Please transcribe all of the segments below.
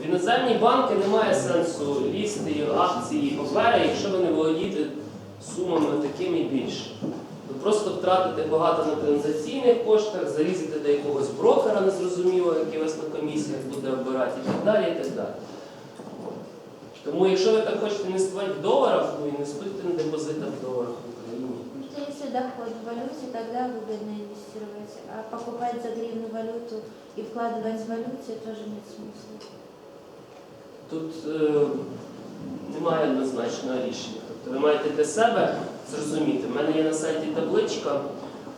в іноземні банки немає сенсу лізти акції папери, якщо ви не володієте сумами такими і більше. Ви просто втратите багато на транзакційних коштах, залізете до якогось брокера незрозумілого, який вас на комісіях буде обирати і так далі. і так далі. Тому якщо ви так хочете інвестувати в доларах, ну інвестуйте на депозитах в доларах в Україні. Что если доход в валюте, тогда выгодно инвестировать. А покупать за гривну валюту и вкладывать в валюте тоже нет смысла. Тут е, немає однозначного рішення. Тобто ви маєте для себе зрозуміти, в мене є на сайті табличка,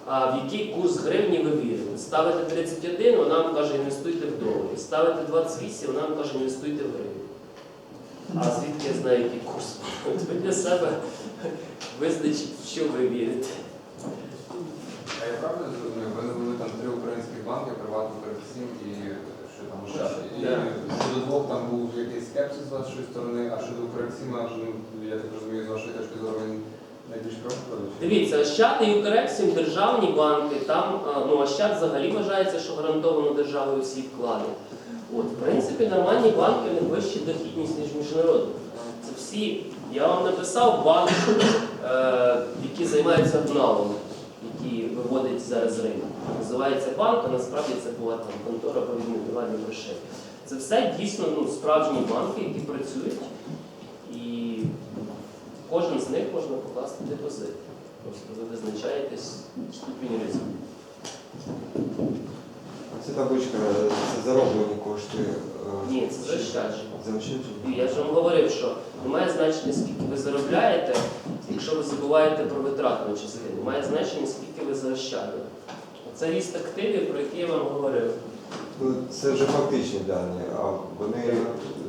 а, в який курс гривні ви вірите. Ставите 31, вона вам каже, інвестуйте в доларі. Ставите 28, вона вам каже, інвестуйте в гривні. А звідки я знаю, який курс? Ви для себе визначіть, що ви вірите. А я правильно зрозумів, ви там три українських банки, приватну перед і щодо двох там був якийсь скепсис з вашої сторони, а щодо Укрексіма, ну, я так розумію, з вашої точки зору він найбільш профітовий. Дивіться, Ощад і Укрексім державні банки, там ну, Ощад взагалі вважається, що гарантовано державою всі вклади. От, в принципі, нормальні банки в них вища дохідність, ніж міжнародні. Це всі, я вам написав банк, е, які займаються обналом, які виводить зараз ринок. Називається банк, а насправді це була там контора по відмінуванню грошей. Це все дійсно ну, справжні банки, які працюють, і кожен з них можна покласти депозит. Просто ви визначаєтесь ступінь ризику. Це табличка, це зароблені кошти. е, Ні, це заощадження. Заощадження. Я ж вам говорив, що немає значення, скільки ви заробляєте, якщо ви забуваєте про витратну частину. Має значення, скільки ви заощадили. Це ріст активів, про які я вам говорив. Ну, Це вже фактичні дані, а вони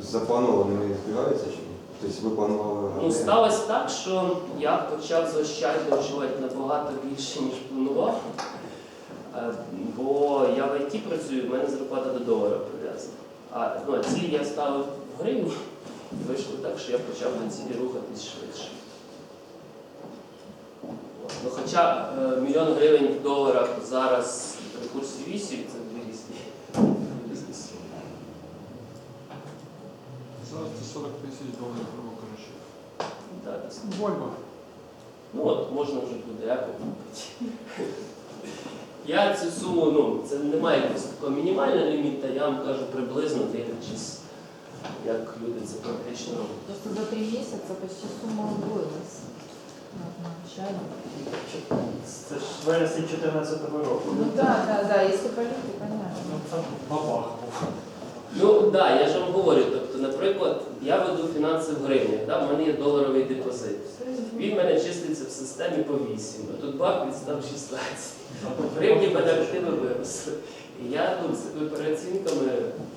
запланованими збігаються чи ні? Тобто ви планували Ну, сталося так, що я почав заощаджувати набагато більше, ніж планував. Бо я в ІТ працюю, в мене зарплата до долара прив'язана. А ну, ціль я ставив в гривні, і вийшло так, що я почав до цілі рухатись швидше. Ну, хоча е, мільйон гривень в доларах зараз при курсі 8 це дві різні. різні. Зараз це 40 тисяч доларів, грубо кажучи. Да, десь. Вольво. Ну от можна вже буде Apple купити. Я цю суму, ну, це немає якогось такого мінімального ліміта, я вам кажу приблизно дивлячись, як люди це практично роблять. Просто за три місяці почти сума удвоилась. Це ж вересень 2014 року. Ну так, так, так, якщо полеты, понятно. Ну це бабах був. Ну так, да, я ж вам говорю, тобто, наприклад, я веду фінанси в гривнях, да, в мене є доларовий депозит. Він в мене числиться в системі по 8, а тут бак відстав 16. В гривні мене активи виросли. І я тут з переоцінками,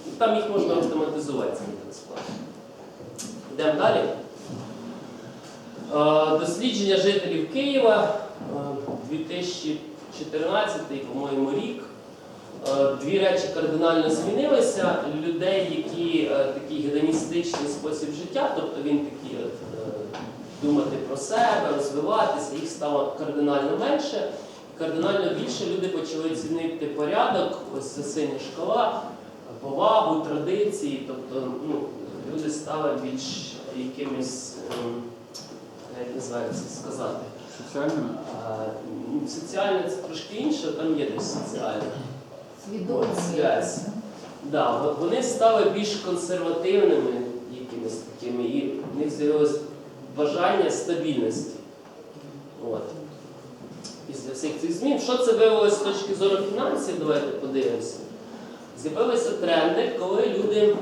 ну, там їх можна автоматизувати, ці трансплати. Йдемо далі. Дослідження жителів Києва е, 2014, по-моєму, рік. Е, Дві речі кардинально змінилися. Людей, які е, такий гедоністичний спосіб життя, тобто він такий от, е, думати про себе, розвиватися, їх стало кардинально менше. Кардинально більше люди почали цінити порядок, ось це синя шкала, повагу, традиції. Тобто ну, люди стали більш якимись, ем, як це сказати. Соціальними. Соціальне це трошки інше, там є десь соціальне. Свідомі. От, связь. Да, от вони стали більш консервативними якимись такими, і в них з'явилось бажання стабільності. От. Після всіх цих змін. Що це виявилося з точки зору фінансів? Давайте подивимося. З'явилися тренди, коли люди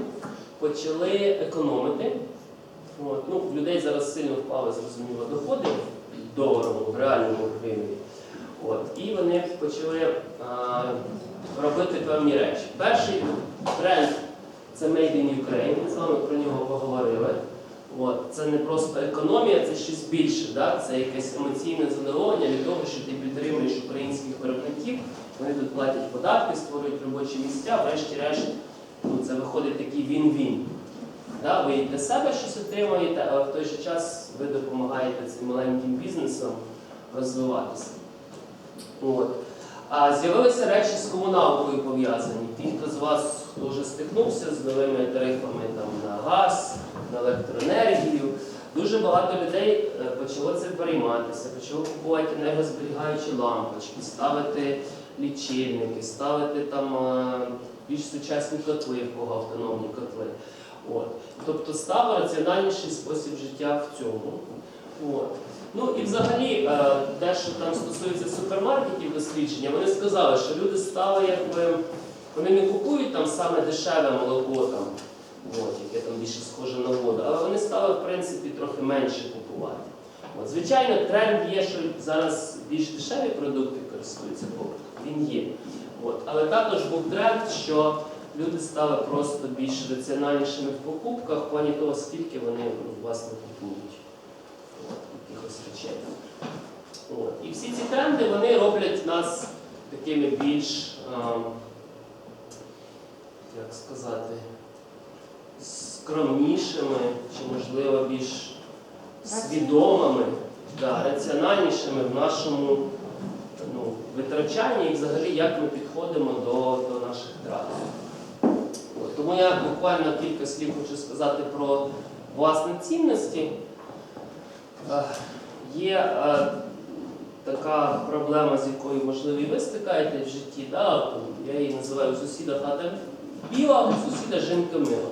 почали економити. От. Ну, в людей зараз сильно впали, зрозуміло, доходи в доларовому, в реальному гривні. От. І вони почали а, робити певні речі. Перший тренд це Made in Ukraine, ми з вами про нього поговорили. От. Це не просто економія, це щось більше. Да? Це якесь емоційне задоволення від того, що ти підтримуєш українських виробників, вони тут платять податки, створюють робочі місця, врешті-решт ну, це виходить такий він-він. Да? Ви для себе щось отримуєте, але в той же час ви допомагаєте цим маленьким бізнесам розвиватися. От. А з'явилися речі з комуналкою пов'язані. Ті, хто з вас хто вже стикнувся з новими тарифами там, на газ, на електроенергію, дуже багато людей е, почало це перейматися, почало купувати енергозберігаючі лампочки, ставити лічильники, ставити там е, більш сучасні котли, в кого автономні котли. От. Тобто став раціональніший спосіб життя в цьому. От. Ну і взагалі, е, те, що там стосується супермаркетів дослідження, вони сказали, що люди стали якби. Вони не купують там саме дешеве молоко, там, от, яке там більше схоже на воду, але вони стали, в принципі, трохи менше купувати. От, звичайно, тренд є, що зараз більш дешеві продукти користуються попитом. Він є. От. Але також був тренд, що люди стали просто більш раціональнішими в покупках в плані того, скільки вони власне купують от. І всі ці тренди вони роблять нас такими більш, ем, як сказати, скромнішими, чи можливо більш свідомими, да, раціональнішими в нашому ну, витрачанні і взагалі як ми підходимо до, до наших трат. Тому я буквально кілька слів хочу сказати про власні цінності. Е, Є е, така проблема, з якою, можливо, і ви стикаєтесь в житті. Да? Я її називаю сусіда хата біла, сусіда жінка мила.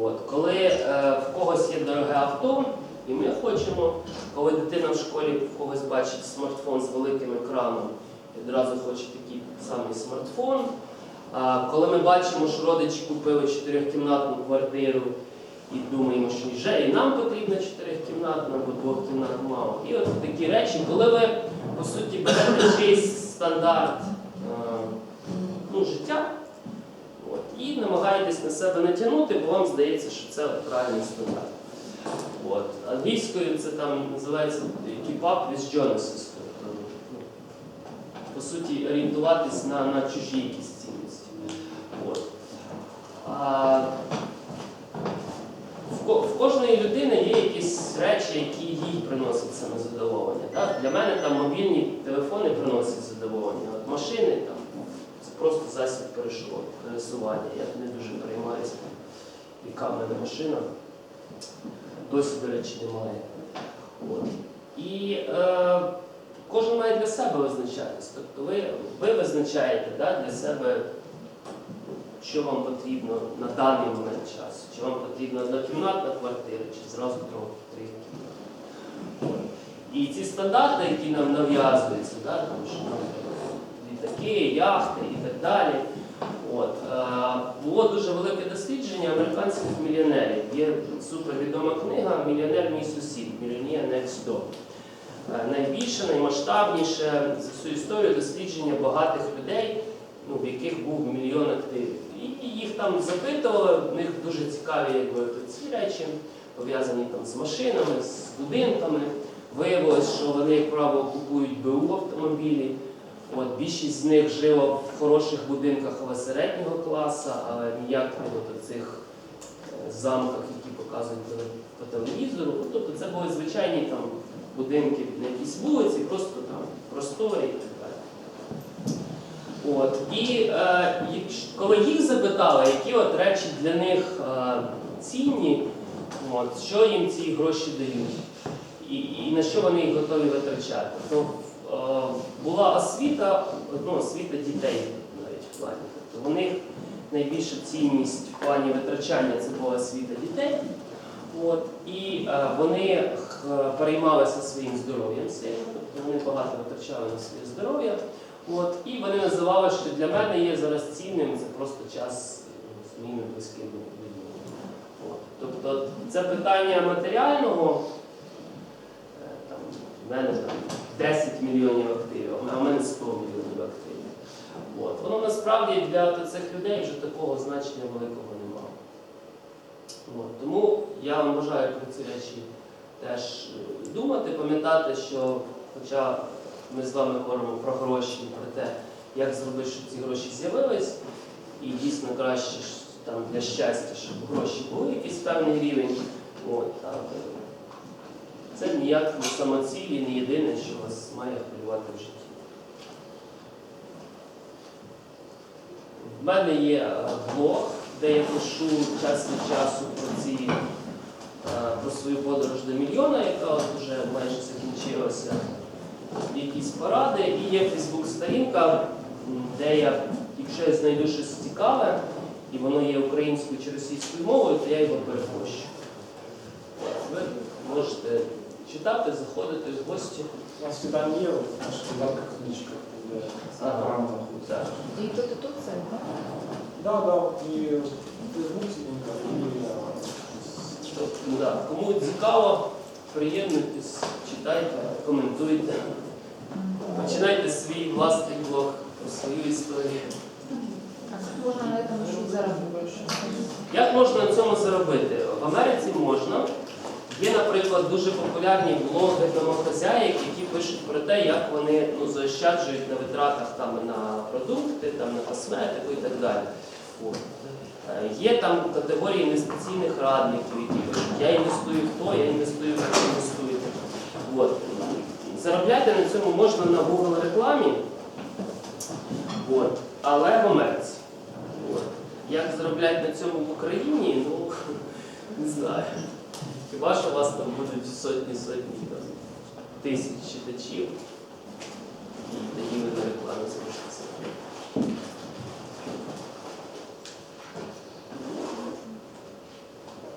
От, коли е, в когось є дороге авто, і ми хочемо, коли дитина в школі в когось бачить смартфон з великим екраном, відразу хоче такий самий смартфон. А коли ми бачимо, що родичі купили чотирьохкімнатну квартиру і думаємо, що вже і нам потрібна чотирьохкімнатна або двохкімнатна мама. І от такі речі, коли ви по суті берете чийсь стандарт е, ну, життя от, і намагаєтесь на себе натягнути, бо вам здається, що це правильний стандарт. От. Англійською це там називається keep up with Joneses. Тобто, ну, по суті, орієнтуватись на, на чужі якісь цінності. От. А, кожної людини є якісь речі, які їй приносять саме задоволення. Так? Для мене там мобільні телефони приносять задоволення, от машини там, це просто засіб пересування. Я не дуже переймаюся, яка в мене машина. Досі, до речі, немає. От. І е, кожен має для себе визначатись. Тобто ви, ви визначаєте да, для себе, що вам потрібно на даний момент часу. Чи вам потрібна однокімнатна квартира, чи зразу трьох трьох кімнат. От. І ці стандарти, які нам нав'язуються, да, тому що нам літаки, яхти і так далі. От, е, було дуже велике дослідження американських мільйонерів. Є супервідома книга Мільйонер мій сусід, Millionaire Next Door. Найбільше, наймасштабніше за всю історію дослідження багатих людей, ну, в яких був мільйон активів. І їх там запитували, в них дуже цікаві якби, ці речі, пов'язані там з машинами, з будинками. Виявилось, що вони, як правило, купують БУ автомобілі. От, більшість з них жила в хороших будинках, але середнього класу, але ніяк от цих замках, які показують по телевізору. Ну, Тобто це були звичайні там будинки на якійсь вулиці, просто там просторі. От. І е, коли їх запитали, які от речі для них е, цінні, от, що їм ці гроші дають, і, і на що вони їх готові витрачати, то е, була освіта, ну, освіта дітей навіть в плані. Тобто у них найбільша цінність в плані витрачання це була освіта дітей. От, і е, вони переймалися своїм здоров'ям тобто вони багато витрачали на своє здоров'я. От, і вони називали, що для мене є зараз цінним це просто час ну, з моїми близькими людьми. Тобто це питання матеріального, е, там, в мене там 10 мільйонів активів, а в мене 100 мільйонів активів. От. Воно насправді для цих людей вже такого значення великого немає. От. Тому я вам бажаю про ці речі теж е, думати, пам'ятати, що хоча ми з вами говоримо про гроші, про те, як зробити, щоб ці гроші з'явились, і дійсно краще там, для щастя, щоб гроші були якийсь певний рівень. От, це ніяк не самоціль і не єдине, що вас має хвилювати в житті. В мене є е, блог, де я пишу час від часу про ці е, про свою подорож до мільйона, яка от вже майже закінчилася. Якісь поради, і є Фейсбук-сторінка, де я, якщо я знайду щось цікаве, і воно є українською чи російською мовою, то я його перепощу. Ви можете читати, заходити в гості. У нас в наших додатках книжка, где Ага. программа І тут і тут це, так? Да, да, и в Фейсбуке, и Тобто, кому цікаво, приєднуйтесь, читайте, коментуйте. Починайте свій власний блог про свою історію. Як можна на цьому заробити? В Америці можна. Є, наприклад, дуже популярні блоги домохозяїк, які пишуть про те, як вони ну, заощаджують на витратах там, на продукти, там, на косметику і так далі. Е, Є там категорії інвестиційних радників, які пишуть, я інвестую в то, я інвестую в. Заробляти на цьому можна на Google рекламі, от. але в Америці. От. Як заробляти на цьому в Україні, ну не знаю. Хіба що у вас там будуть сотні сотні там, тисяч читачів, і такі ви на рекламі зможете.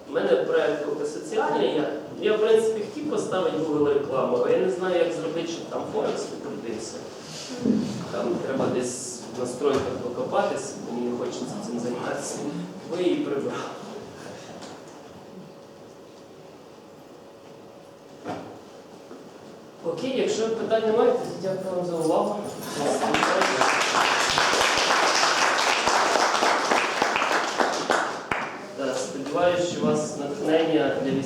У мене проєкт поки соціальний. Я, я в принципі хотів поставити Рекламу, але я не знаю, як зробити, щоб там Форекс покрутився. Там треба десь в настройках покопатись, мені не хочеться цим займатися. Ви її прибрали. Окей, якщо питань немає, то дякую вам за увагу. Сподіваюсь, що у вас натхнення для 80%.